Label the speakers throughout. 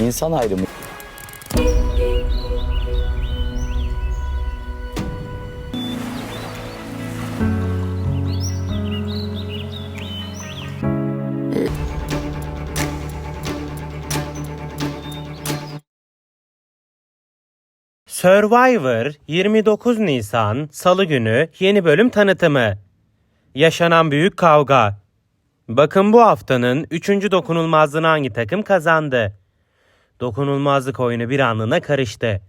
Speaker 1: İnsan ayrımı.
Speaker 2: Survivor 29 Nisan Salı günü yeni bölüm tanıtımı. Yaşanan büyük kavga. Bakın bu haftanın 3. dokunulmazlığını hangi takım kazandı? Dokunulmazlık oyunu bir anlığına karıştı.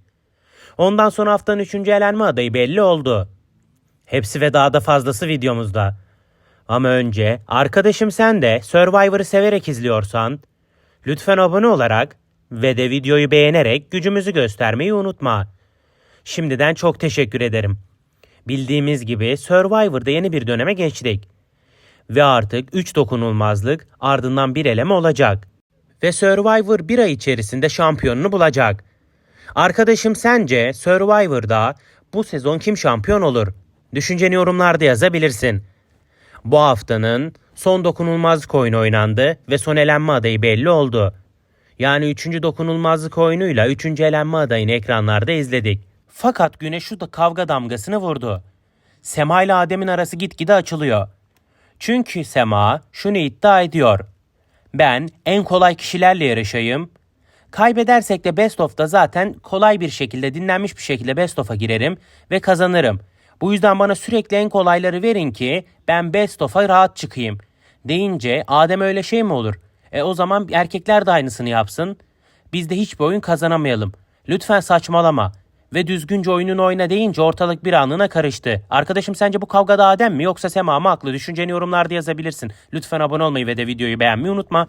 Speaker 2: Ondan sonra haftanın 3. elenme adayı belli oldu. Hepsi ve daha da fazlası videomuzda. Ama önce arkadaşım sen de Survivor'ı severek izliyorsan lütfen abone olarak ve de videoyu beğenerek gücümüzü göstermeyi unutma. Şimdiden çok teşekkür ederim. Bildiğimiz gibi Survivor'da yeni bir döneme geçtik. Ve artık 3 dokunulmazlık ardından bir eleme olacak. Ve Survivor bir ay içerisinde şampiyonunu bulacak. Arkadaşım sence Survivor'da bu sezon kim şampiyon olur? Düşünceni yorumlarda yazabilirsin. Bu haftanın son dokunulmazlık oyunu oynandı ve son elenme adayı belli oldu. Yani 3. dokunulmazlık oyunuyla 3. elenme adayını ekranlarda izledik. Fakat güneş şu da kavga damgasını vurdu. Sema ile Adem'in arası gitgide açılıyor. Çünkü Sema şunu iddia ediyor. Ben en kolay kişilerle yarışayım. Kaybedersek de Best of'ta zaten kolay bir şekilde dinlenmiş bir şekilde Best of'a girerim ve kazanırım. Bu yüzden bana sürekli en kolayları verin ki ben Best of'a rahat çıkayım. Deyince Adem öyle şey mi olur? E o zaman erkekler de aynısını yapsın. Biz de hiçbir oyun kazanamayalım. Lütfen saçmalama. Ve düzgünce oyununu oyna deyince ortalık bir anına karıştı. Arkadaşım sence bu kavgada Adem mi yoksa Sema mı haklı? Düşünceni yorumlarda yazabilirsin. Lütfen abone olmayı ve de videoyu beğenmeyi unutma.